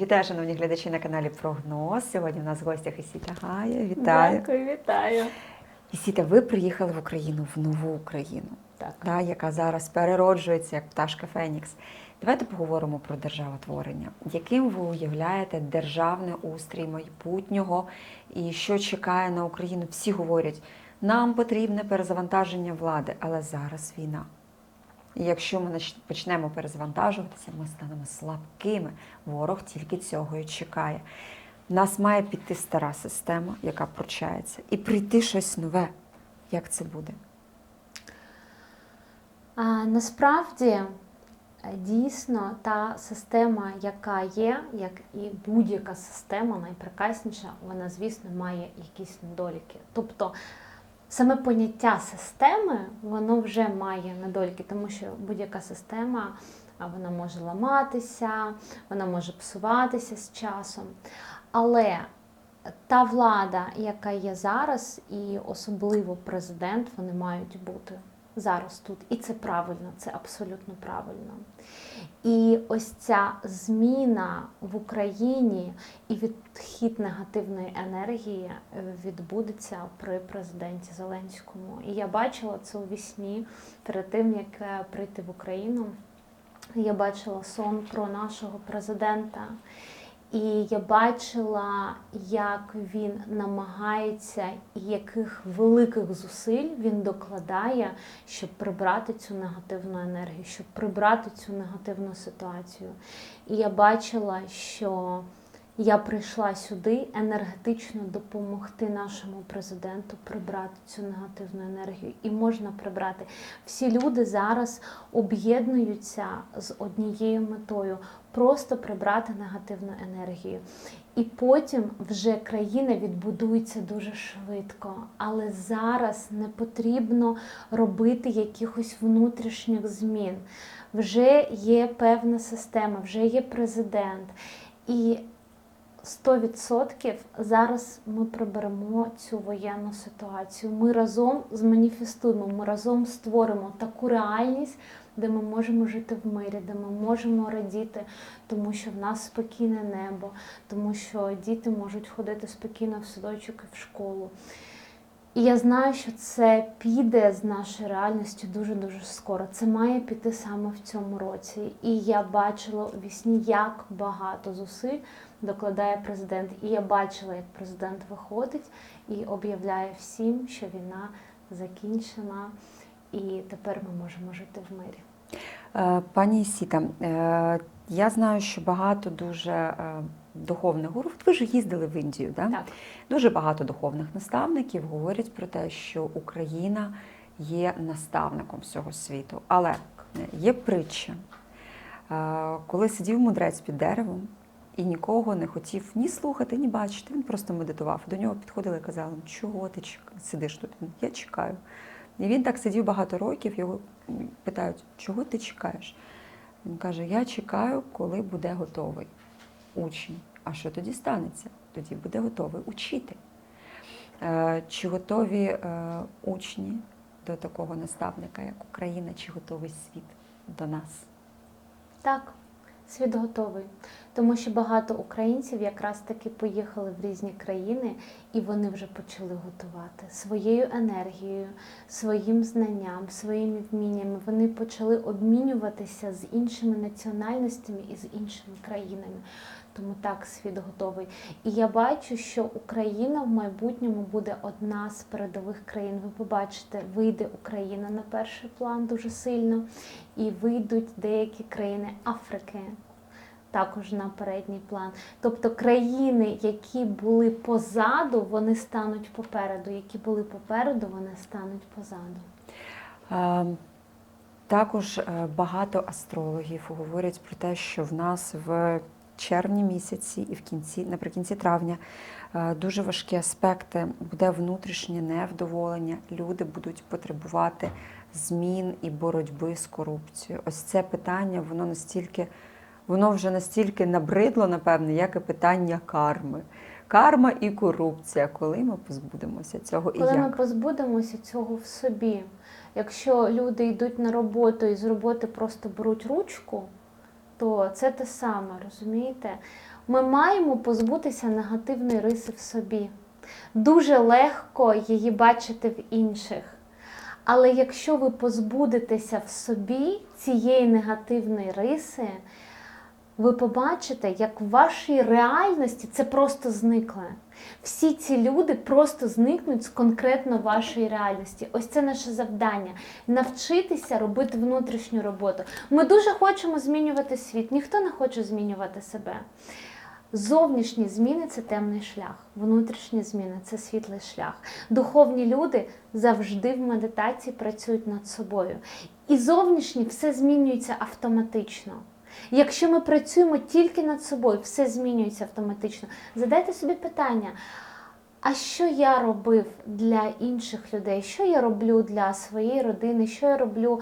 Вітаю, шановні глядачі на каналі Прогноз. Сьогодні у нас в гостях Ісіта Гая. Вітаю. Дякую, вітаю. Ісіта, ви приїхали в Україну, в нову Україну, Так. да, яка зараз перероджується як пташка Фенікс. Давайте поговоримо про державотворення. Яким ви уявляєте державний устрій майбутнього і що чекає на Україну? Всі говорять, нам потрібне перезавантаження влади, але зараз війна. І якщо ми почнемо перезавантажуватися, ми станемо слабкими. Ворог тільки цього і чекає. Нас має піти стара система, яка прочається, і прийти щось нове. Як це буде? А, насправді е, дійсно та система, яка є, як і будь-яка система, найпрекрасніша, вона, звісно, має якісь недоліки. Тобто саме поняття системи, воно вже має недоліки, тому що будь-яка система вона може ламатися, вона може псуватися з часом. Але та влада, яка є зараз, і особливо президент, вони мають бути зараз тут. І це правильно, це абсолютно правильно. І ось ця зміна в Україні і відхід негативної енергії е, відбудеться при президенті Зеленському. І я бачила це у вісні перед тим, як е, прийти в Україну. Я бачила сон про нашого президента. І я бачила, як він намагається і яких великих зусиль він докладає, щоб прибрати цю негативну енергію, щоб прибрати цю негативну ситуацію. І я бачила, що я прийшла сюди енергетично допомогти нашому президенту прибрати цю негативну енергію. І можна прибрати. Всі люди зараз об'єднуються з однією метою просто прибрати негативну енергію. І потім вже країна відбудується дуже швидко. Але зараз не потрібно робити якихось внутрішніх змін. Вже є певна система, вже є президент. І 100% зараз ми приберемо цю воєнну ситуацію. Ми разом зманіфестуємо, ми разом створимо таку реальність, де ми можемо жити в мирі, де ми можемо радіти, тому що в нас спокійне небо, тому що діти можуть ходити спокійно в садочок і в школу. І я знаю, що це піде з нашої реальності дуже-дуже скоро. Це має піти саме в цьому році. І я бачила у вісні, як багато зусиль докладає президент. І я бачила, як президент виходить і об'являє всім, що війна закінчена, і тепер ми можемо жити в мирі. Е, Пані Сіта, е, я знаю, що багато дуже е, духовних гуру. Ви ж їздили в Індію, да? Так. Дуже багато духовних наставників говорять про те, що Україна є наставником всього світу. Але є притча, коли сидів мудрець під деревом і нікого не хотів ні слухати, ні бачити. Він просто медитував. До нього підходили і казали, чого ти сидиш тут? Я чекаю. І він так сидів багато років, його питають, чого ти чекаєш? Він каже: Я чекаю, коли буде готовий учень. А що тоді станеться? Тоді буде готовий учити. Е, Чи готові е, учні до такого наставника, як Україна, чи готовий світ до нас? Так, світ готовий. Тому що багато українців якраз таки поїхали в різні країни, і вони вже почали готувати своєю енергією, своїм знанням, своїми вміннями. Вони почали обмінюватися з іншими національностями і з іншими країнами. Тому так світ готовий. І я бачу, що Україна в майбутньому буде одна з передових країн. Ви побачите, вийде Україна на перший план дуже сильно, і вийдуть деякі країни Африки також на передній план. Тобто країни, які були позаду, вони стануть попереду. Які були попереду, вони стануть позаду. Також е, багато астрологів говорять про те, що в нас в червні місяці і в кінці, наприкінці травня е, дуже важкі аспекти, буде внутрішнє невдоволення. Люди будуть потребувати змін і боротьби з корупцією. Ось це питання, воно настільки, воно вже настільки набридло, напевне, як і питання карми. Карма і корупція. Коли ми позбудемося цього і Коли ми позбудемося цього в собі, якщо люди йдуть на роботу і з роботи просто беруть ручку, то це те саме, розумієте? Ми маємо позбутися негативної риси в собі. Дуже легко її бачити в інших. Але якщо ви позбудетеся в собі цієї негативної риси, ви побачите, як в вашій реальності це просто зникле. Всі ці люди просто зникнуть з конкретно вашої реальності. Ось це наше завдання навчитися робити внутрішню роботу. Ми дуже хочемо змінювати світ, ніхто не хоче змінювати себе. Зовнішні зміни це темний шлях, внутрішні зміни це світлий шлях. Духовні люди завжди в медитації працюють над собою. І зовнішні все змінюється автоматично. Якщо ми працюємо тільки над собою, все змінюється автоматично. Задайте собі питання. А що я робив для інших людей? Що я роблю для своєї родини? Що я роблю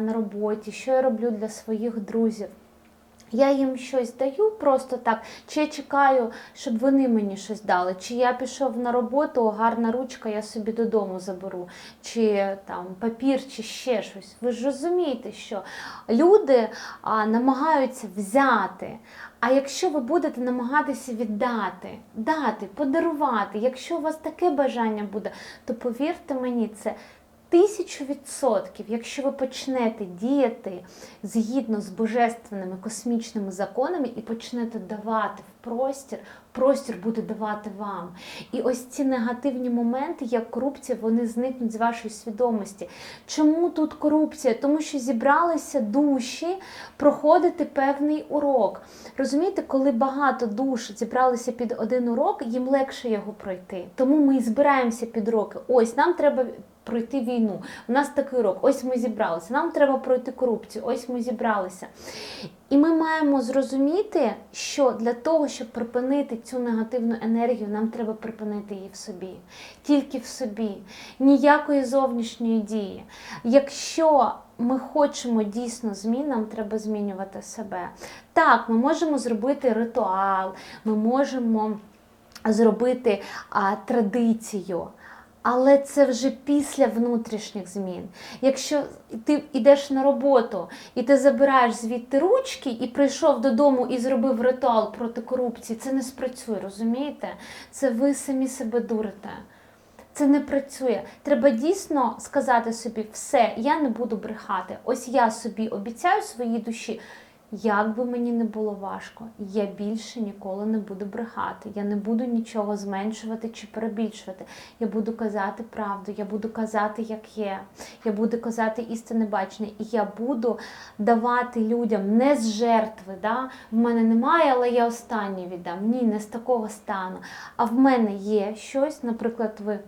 на роботі? Що я роблю для своїх друзів? Я їм щось даю просто так, чи я чекаю, щоб вони мені щось дали, чи я пішов на роботу, гарна ручка, я собі додому заберу, чи там папір, чи ще щось. Ви ж розумієте, що люди а, намагаються взяти. А якщо ви будете намагатися віддати, дати, подарувати, якщо у вас таке бажання буде, то повірте мені, це тисячу відсотків, якщо ви почнете діяти згідно з божественними космічними законами і почнете давати простір, простір буде давати вам. І ось ці негативні моменти, як корупція, вони зникнуть з вашої свідомості. Чому тут корупція? Тому що зібралися душі проходити певний урок. Розумієте, коли багато душ зібралися під один урок, їм легше його пройти. Тому ми і збираємося під уроки. Ось нам треба пройти війну. У нас такий урок, ось ми зібралися. Нам треба пройти корупцію, ось ми зібралися. І ми маємо зрозуміти, що для того, щоб припинити цю негативну енергію, нам треба припинити її в собі, тільки в собі, ніякої зовнішньої дії. Якщо ми хочемо дійсно змін, нам треба змінювати себе. Так, ми можемо зробити ритуал, ми можемо зробити а, традицію. Але це вже після внутрішніх змін. Якщо ти йдеш на роботу і ти забираєш звідти ручки і прийшов додому і зробив ритуал проти корупції, це не спрацює, розумієте? Це ви самі себе дурите. Це не працює. Треба дійсно сказати собі, все, я не буду брехати. Ось я собі обіцяю своїй душі. Як би мені не було важко, я більше ніколи не буду брехати. Я не буду нічого зменшувати чи перебільшувати. Я буду казати правду, я буду казати, як є. Я буду казати істинне бачення, і я буду давати людям не з жертви. Да? В мене немає, але я останнє віддам. Ні, не з такого стану. А в мене є щось, наприклад, ви.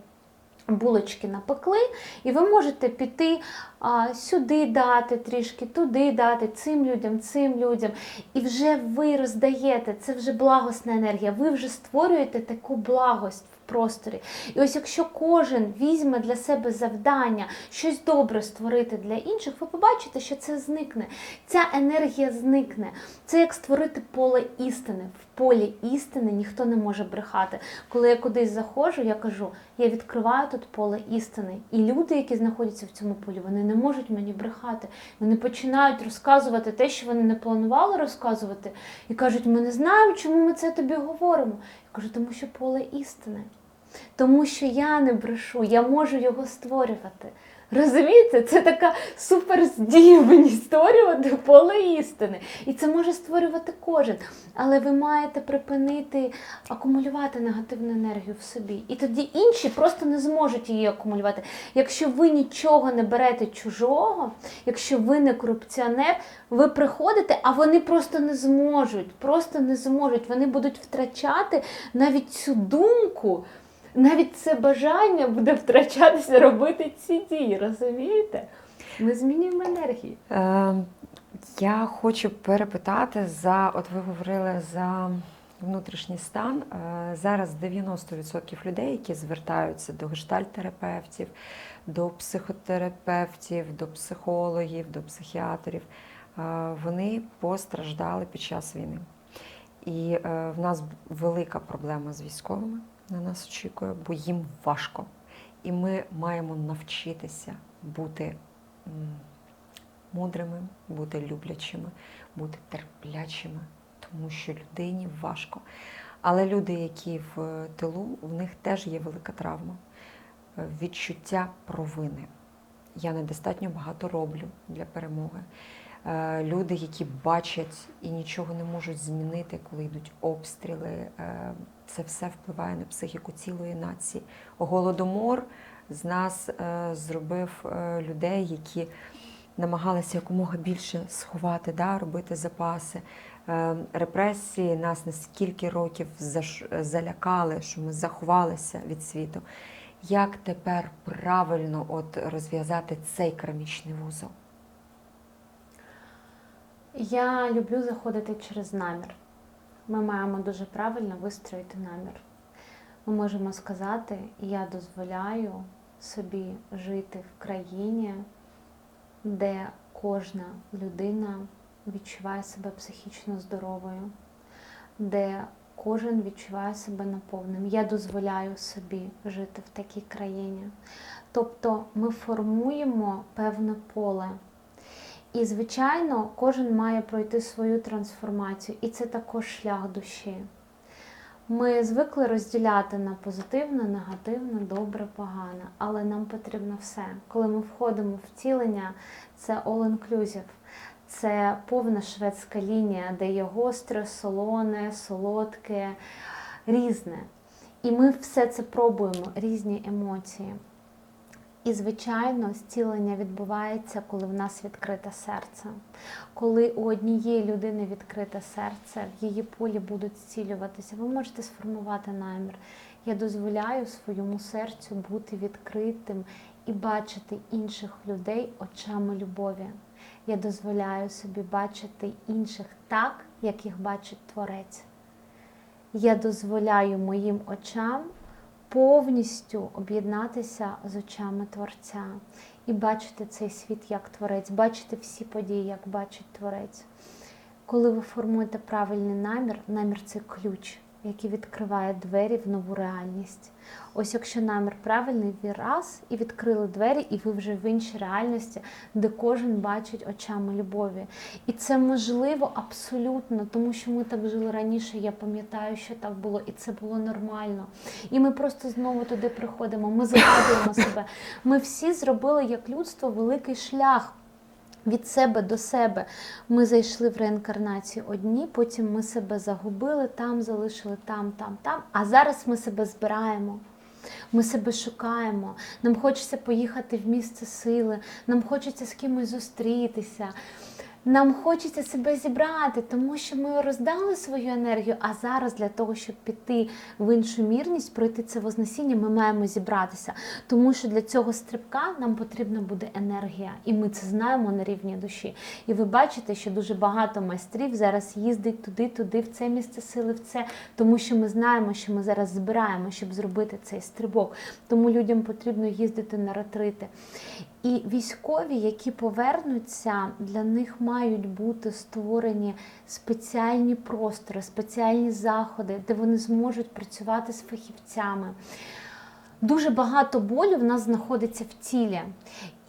Булочки напекли, і ви можете піти а, сюди дати трішки, туди дати, цим людям, цим людям. І вже ви роздаєте, це вже благосна енергія, ви вже створюєте таку благость просторі. І ось якщо кожен візьме для себе завдання щось добре створити для інших, ви побачите, що це зникне. Ця енергія зникне. Це як створити поле істини. В полі істини ніхто не може брехати. Коли я кудись заходжу, я кажу, я відкриваю тут поле істини. І люди, які знаходяться в цьому полі, вони не можуть мені брехати. Вони починають розказувати те, що вони не планували розказувати, і кажуть, ми не знаємо, чому ми це тобі говоримо. Я кажу, тому що поле істини. Тому що я не брешу, я можу його створювати. Розумієте, це така суперздібність створювати поле істини. І це може створювати кожен. Але ви маєте припинити акумулювати негативну енергію в собі. І тоді інші просто не зможуть її акумулювати. Якщо ви нічого не берете чужого, якщо ви не корупціонер, ви приходите, а вони просто не зможуть. Просто не зможуть. Вони будуть втрачати навіть цю думку навіть це бажання буде втрачатися робити ці дії, розумієте? Ми змінюємо енергію. Е, я хочу перепитати за, от ви говорили за внутрішній стан. Е, зараз 90% людей, які звертаються до гештальт-терапевтів, до психотерапевтів, до психологів, до психіатрів, е, вони постраждали під час війни. І е, в нас велика проблема з військовими на нас очікує, бо їм важко. І ми маємо навчитися бути мудрими, бути люблячими, бути терплячими, тому що людині важко. Але люди, які в тилу, в них теж є велика травма, е, відчуття провини. Я недостатньо багато роблю для перемоги. Е, Люди, які бачать і нічого не можуть змінити, коли йдуть обстріли, е, це все впливає на психіку цілої нації. Голодомор з нас е, зробив людей, які намагалися якомога більше сховати, да, робити запаси. Репресії нас на скільки років залякали, що ми заховалися від світу. Як тепер правильно от розв'язати цей кармічний вузол? Я люблю заходити через намір. Ми маємо дуже правильно вистроїти намір. Ми можемо сказати, я дозволяю собі жити в країні, де кожна людина відчуває себе психічно здоровою, де кожен відчуває себе наповненим. Я дозволяю собі жити в такій країні. Тобто ми формуємо певне поле. І, звичайно, кожен має пройти свою трансформацію, і це також шлях душі. Ми звикли розділяти на позитивне, негативне, добре, погане, але нам потрібно все. Коли ми входимо в втілення, це all-inclusive, це повна шведська лінія, де є гостре, солоне, солодке, різне. І ми все це пробуємо, різні емоції. І, звичайно, зцілення відбувається, коли в нас відкрите серце. Коли у однієї людини відкрите серце, в її полі будуть зцілюватися, ви можете сформувати намір. Я дозволяю своєму серцю бути відкритим і бачити інших людей очами любові. Я дозволяю собі бачити інших так, як їх бачить Творець. Я дозволяю моїм очам повністю об'єднатися з очами Творця і бачити цей світ як творець, бачити всі події, як бачить творець. Коли ви формуєте правильний намір, намір це ключ, який відкриває двері в нову реальність. Ось якщо намір правильний, ви раз і відкрили двері, і ви вже в іншій реальності, де кожен бачить очами любові. І це можливо абсолютно, тому що ми так жили раніше. Я пам'ятаю, що так було, і це було нормально. І ми просто знову туди приходимо. Ми згадуємо себе. Ми всі зробили як людство великий шлях. Від себе до себе ми зайшли в реінкарнацію одні, потім ми себе загубили, там залишили там, там, там. А зараз ми себе збираємо. Ми себе шукаємо. Нам хочеться поїхати в місце сили, нам хочеться з кимось зустрітися. Нам хочеться себе зібрати, тому що ми роздали свою енергію. А зараз для того, щоб піти в іншу мірність, пройти це вознесіння, ми маємо зібратися. Тому що для цього стрибка нам потрібна буде енергія, і ми це знаємо на рівні душі. І ви бачите, що дуже багато майстрів зараз їздить туди, туди, в це місце сили, в це, тому що ми знаємо, що ми зараз збираємо, щоб зробити цей стрибок. Тому людям потрібно їздити на ретрити. І військові, які повернуться, для них мають бути створені спеціальні простори, спеціальні заходи, де вони зможуть працювати з фахівцями. Дуже багато болю в нас знаходиться в тілі,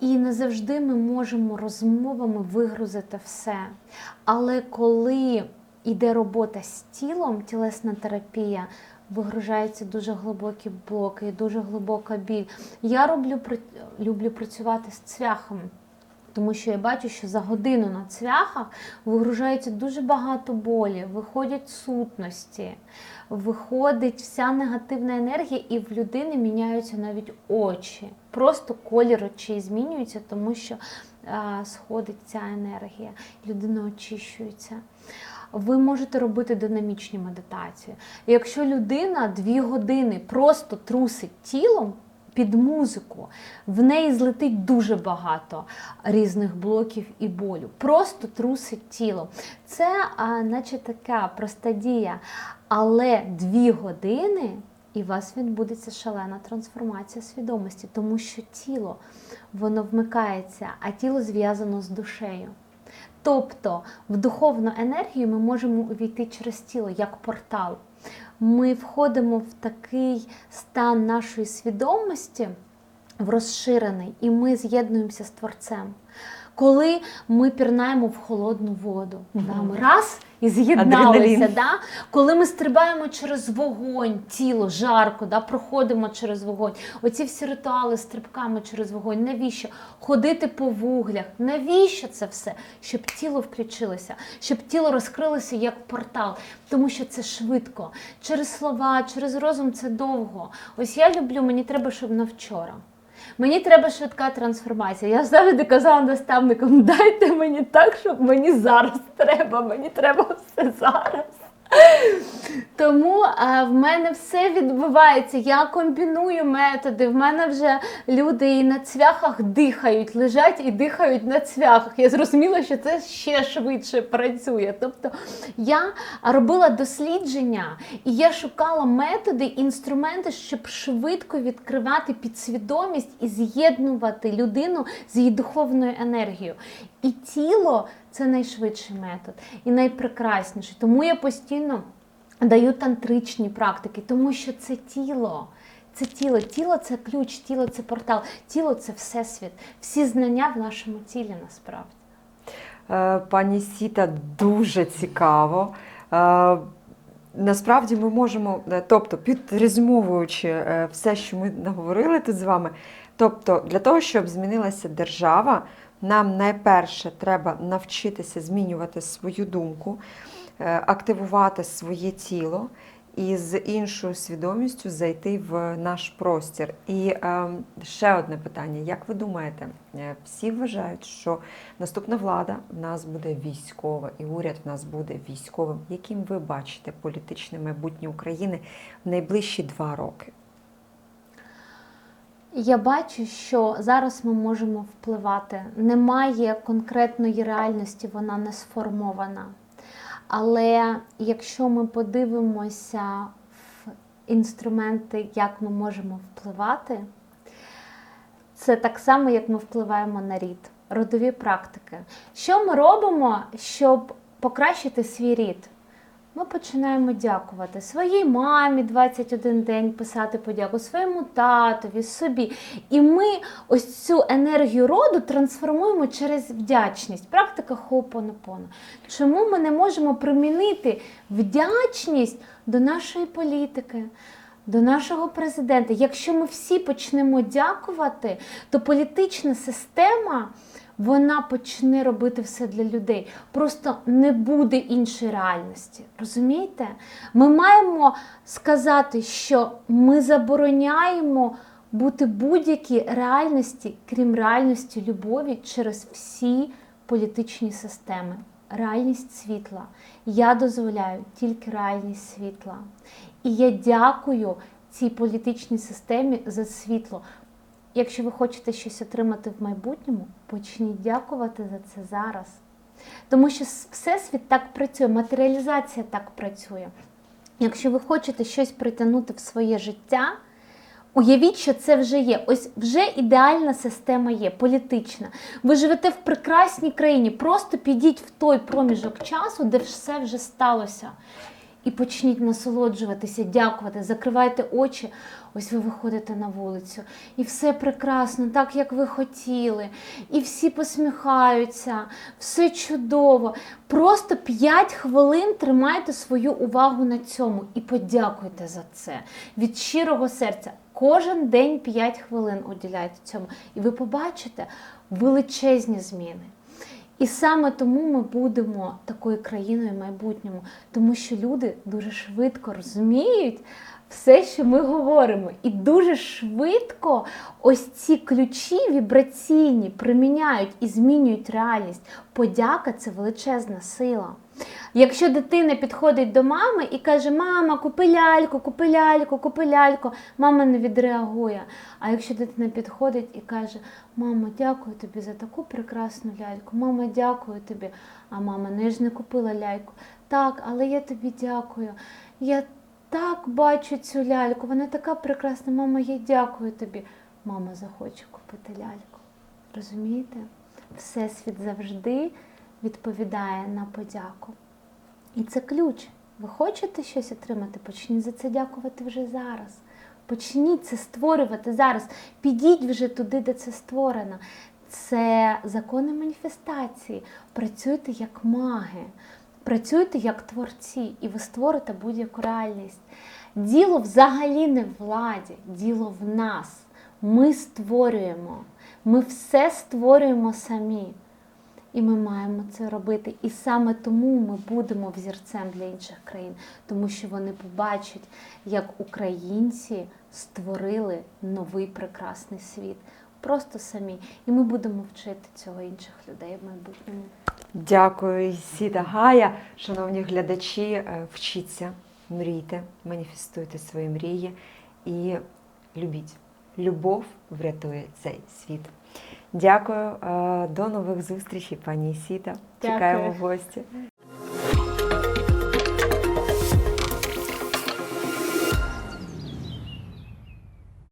і не завжди ми можемо розмовами вигрузити все. Але коли йде робота з тілом, тілесна терапія, вигружаються дуже глибокі блоки, дуже глибока біль. Я роблю, люблю працювати з цвяхом. Тому що я бачу, що за годину на цвяхах вигружається дуже багато болі, виходять сутності, виходить вся негативна енергія, і в людини міняються навіть очі. Просто колір очей змінюється, тому що а, сходить ця енергія, людина очищується. Ви можете робити динамічні медитації. Якщо людина дві години просто трусить тілом, під музику. В неї злетить дуже багато різних блоків і болю. Просто трусить тіло. Це а, наче така проста дія. Але дві години і у вас відбудеться шалена трансформація свідомості, тому що тіло воно вмикається, а тіло зв'язано з душею. Тобто в духовну енергію ми можемо увійти через тіло як портал. Ми входимо в такий стан нашої свідомості, в розширений, і ми з'єднуємося з Творцем. Коли ми пірнаємо в холодну воду, да, ми раз і з'єдналися. Да? Коли ми стрибаємо через вогонь, тіло, жарко, да? проходимо через вогонь. Оці всі ритуали з стрибками через вогонь. Навіщо? Ходити по вуглях. Навіщо це все? Щоб тіло включилося, щоб тіло розкрилося як портал. Тому що це швидко. Через слова, через розум це довго. Ось я люблю, мені треба, щоб на вчора. Мені треба швидка трансформація. Я завжди казала наставникам, дайте мені так, щоб мені зараз треба. Мені треба все зараз. Тому е, в мене все відбувається. Я комбіную методи. В мене вже люди і на цвяхах дихають, лежать і дихають на цвяхах. Я зрозуміла, що це ще швидше працює. Тобто я робила дослідження і я шукала методи, інструменти, щоб швидко відкривати підсвідомість і з'єднувати людину з її духовною енергією. І тіло це найшвидший метод і найпрекрасніший. Тому я постійно даю тантричні практики, тому що це тіло. Це тіло, тіло це ключ, тіло це портал, тіло це всесвіт. Всі знання в нашому тілі насправді. Е, Пані Сіта, дуже цікаво. Е, Насправді ми можемо, е, тобто, підрезюмовуючи все, що ми наговорили тут з вами, тобто для того, щоб змінилася держава, нам найперше треба навчитися змінювати свою думку, е, активувати своє тіло і з іншою свідомістю зайти в наш простір. І е, ще одне питання: як ви думаєте, е, всі вважають, що наступна влада в нас буде військова, і уряд в нас буде військовим. Яким ви бачите політичне майбутнє України в найближчі два роки? Я бачу, що зараз ми можемо впливати. Немає конкретної реальності, вона не сформована. Але якщо ми подивимося в інструменти, як ми можемо впливати, це так само, як ми впливаємо на рід, родові практики. Що ми робимо, щоб покращити свій рід? Ми починаємо дякувати своїй мамі 21 день писати подяку, своєму татові, собі. І ми ось цю енергію роду трансформуємо через вдячність. Практика Хоупонопоно. Чому ми не можемо примінити вдячність до нашої політики? До нашого президента. Якщо ми всі почнемо дякувати, то політична система вона почне робити все для людей. Просто не буде іншої реальності. Розумієте? Ми маємо сказати, що ми забороняємо бути будь-якій реальності, крім реальності любові, через всі політичні системи. Реальність світла. Я дозволяю тільки реальність світла. І я дякую цій політичній системі за світло. Якщо ви хочете щось отримати в майбутньому, почніть дякувати за це зараз. Тому що Всесвіт так працює, матеріалізація так працює. Якщо ви хочете щось притягнути в своє життя, уявіть, що це вже є. Ось вже ідеальна система є, політична. Ви живете в прекрасній країні. Просто підіть в той проміжок часу, де все вже сталося. І почніть насолоджуватися, дякувати, закривайте очі. Ось ви виходите на вулицю, і все прекрасно, так як ви хотіли. І всі посміхаються, все чудово. Просто 5 хвилин тримайте свою увагу на цьому і подякуйте за це від щирого серця. Кожен день 5 хвилин уділяйте цьому, і ви побачите величезні зміни. І саме тому ми будемо такою країною в майбутньому, тому що люди дуже швидко розуміють все, що ми говоримо, і дуже швидко ось ці ключі вібраційні приміняють і змінюють реальність. Подяка це величезна сила. Якщо дитина підходить до мами і каже, мама, купи ляльку, купи ляльку, купи ляльку, мама не відреагує. А якщо дитина підходить і каже, мама, дякую тобі за таку прекрасну ляльку, мама, дякую тобі. А мама, ну я ж не купила ляльку. Так, але я тобі дякую. Я так бачу цю ляльку, вона така прекрасна, мама, я дякую тобі. Мама захоче купити ляльку. Розумієте? Всесвіт завжди відповідає на подяку. І це ключ. Ви хочете щось отримати? Почніть за це дякувати вже зараз. Почніть це створювати зараз. Підіть вже туди, де це створено. Це закони маніфестації. Працюйте як маги, працюйте як творці, і ви створите будь-яку реальність. Діло взагалі не в владі, діло в нас. Ми створюємо. Ми все створюємо самі. І ми маємо це робити. І саме тому ми будемо взірцем для інших країн, тому що вони побачать, як українці створили новий прекрасний світ. Просто самі. І ми будемо вчити цього інших людей в майбутньому. Дякую, Сіда Гая. Шановні глядачі, е, вчіться, мрійте, маніфестуйте свої мрії і любіть. Любов врятує цей світ. Дякую. е, До нових зустрічей, пані Сіта. Чекаємо в гості.